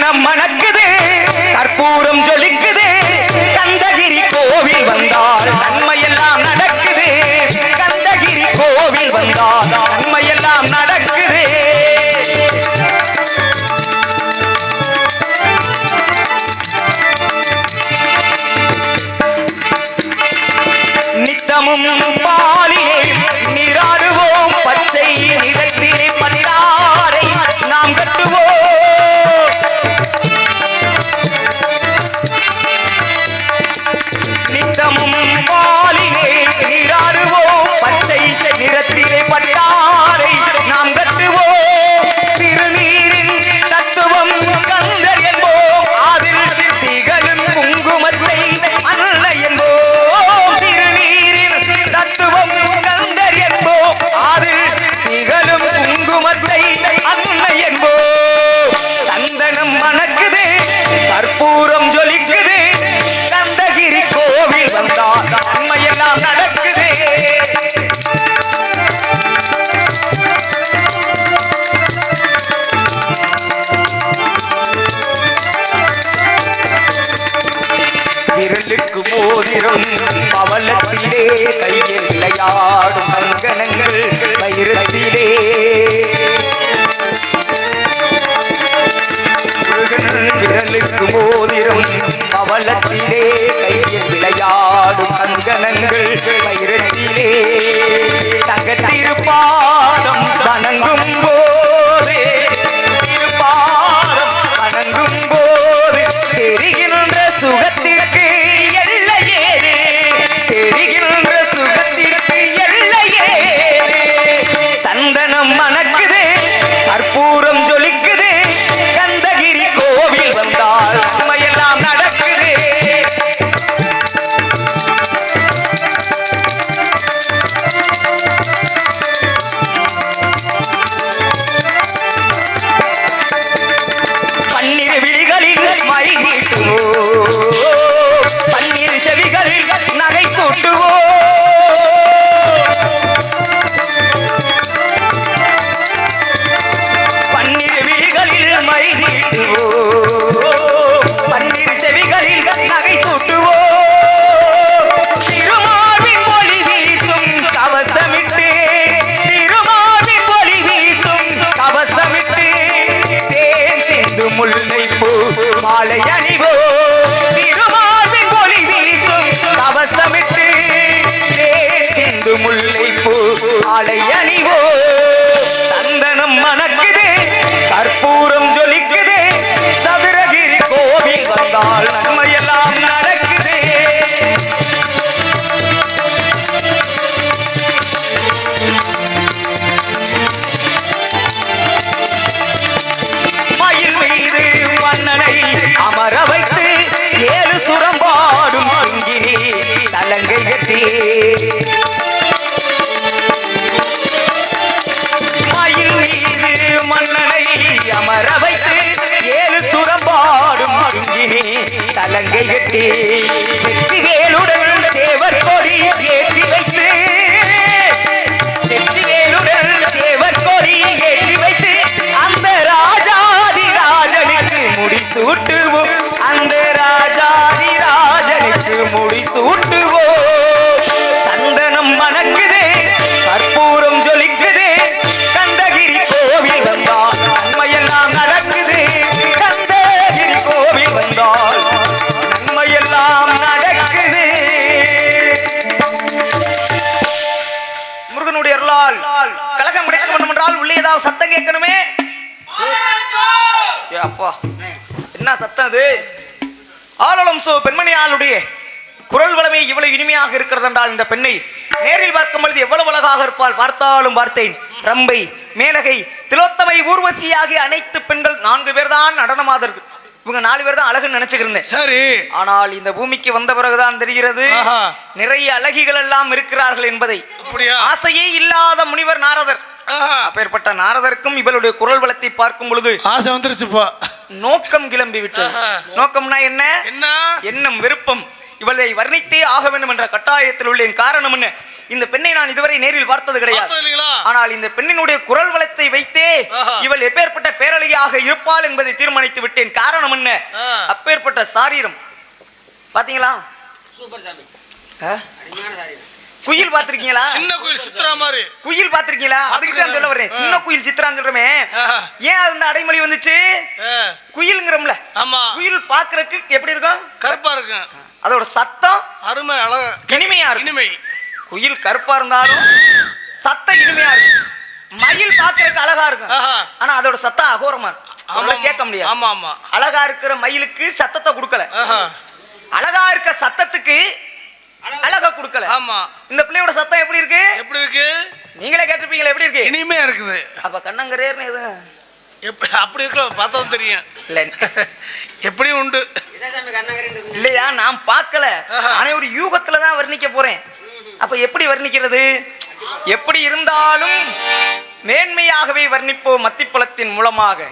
சந்தனம் மணக்குது கற்பூரம் ஜொலிக்குது. கந்தகிரி கோவில் வந்தால் நன்மையெல்லாம் நடக்குது. கந்தகிரி கோவில் வந்தால் நன்மையெல்லாம் நடக்குது. நித்தமும் பாலியை நீராடுவோம். சந்தனம் மணக்குது கற்பூரம் ஜொலிக்குது. கந்தகிரி கோவில் வந்தால் நன்மையெல்லாம் நடக்குது. விரலுக்கு மோதிரம் பவலத்திலே கையில் விளையாடும் அங்கனங்கள் பயிரத்தில் பவலத்திலே கையில் விளையாடும் அங்கனங்கள் வைரத்திலே தங்கத்திருப்பாதம் தனங்கும் போதே தேன் முல்லை பூ மாலை அணிவோ. திருமாவின் ஒளி வீசும் கவசமிட்டு சிந்து முல்லை பூ மாலை சலங்கை கட்டி வெற்றி வேலுடன் ஏதாவது சத்தம் கேட்கணுமே? அப்பா. என்ன சத்தம் அது? ஆலலம் சோ பெண்மணி ஆளுடைய குரல் வளமே இவ்வளவு இனிமையாக இருக்கிறது என்றால் இந்த பெண்ணை நேரில் பார்க்கும் பொழுது எவ்வளவு அழகாக இருப்பாள் பார்த்தாலும் பார்த்தேன். ரம்பை மேனகை திலோத்தமை ஊர்வசி ஆகிய அனைத்து பெண்கள் நான்கு பேர் தான் நடனமாதர்கள் இவங்க நாலு பேர் தான் அழகுன்னு நினைச்சுக்கிறேன் சரி. ஆனால் இந்த பூமிக்கு வந்த பிறகுதான் தெரிகிறது. நிறைய அழகிகள் எல்லாம் இருக்கிறார்கள் என்பதை? ஆசையே இல்லாத முனிவர் நாரதர். அப்பேற்பட்ட நாரதருக்கும் இவளுடைய குரல் வளத்தை பார்க்கும் பொழுது ஆசை வந்துருச்சுப்பா. நோக்கம் கிளம்பி விட்டது. நோக்கம்னா என்ன? என்ன? எண்ணம் விருப்பம். இவளை வர்ணித்தே ஆக வேண்டும் என்ற கட்டாயத்தில் உள்ளேன். காரணம் என்ன? இந்த பெண்ணை நான் இதுவரை நேரில் பார்த்தது கிடையாது. ஆனால் இந்த பெண்ணினுடைய குரல் வளத்தை வைத்தே. இவள் எப்பேற்பட்ட பேரழகியாக இருப்பாள் என்பதை தீர்மானித்து விட்டேன். காரணம் என்ன. அப்பேற்பட்ட சாரீரம். பாத்தீங்களா? சூப்பர் சாமி. குயில் பாத்திருக்கீங்களா சின்ன கோயில் சித்ரா மாதிரி. குயில் பாத்திருக்கீங்களா அதுக்கு தான் சொல்ல வரேன். சின்ன குயில் சித்திரான்னு சொல்றமே. ஏன் அந்த அடைமொழி வந்துச்சு? குயிலுங்கிறோம்ல. ஆமா. குயில் பாக்குறதுக்கு எப்படி இருக்கும்? கருப்பா இருக்கும். அதோட சத்தம் அருமை அழகா இனிமையா இருக்கும். இனிமை. குயில் கருப்பா இருந்தாலும் சத்தம் இனிமையா இருக்கும். மயில் பாக்குறதுக்கு அழகா இருக்கும். ஆனா அதோட சத்தம் அகோரமா இருக்கும். கேட்க முடியாது. ஆமா ஆமா. அழகா இருக்கிற மயிலுக்கு சத்தத்தை கொடுக்கல. அழகா இருக்க சத்தத்துக்கு அழகா கொடுக்கல. ஆமா. இந்த பிள்ளையோட சத்தம் எப்படி இருக்கு? எப்படி இருக்கு? நீங்களே கேட்டிருப்பீங்களா எப்படி இருக்கு? இனிமையா இருக்குது. அப்ப கண்ணங்கரேர்னு எது? எப்படி அப்படி இருக்க பார்த்தா தெரியும். இல்ல. எப்படியும் உண்டு. இல்லையா நான் பார்க்கல. ஆஹா. நானே ஒரு யூகத்துல தான் வர்ணிக்க போறேன். அப்ப எப்படி வர்ணிக்கிறது? எப்படி இருந்தாலும் மேன்மையாகவே வர்ணிப்போம் மத்திப்பழத்தின் மூலமாக.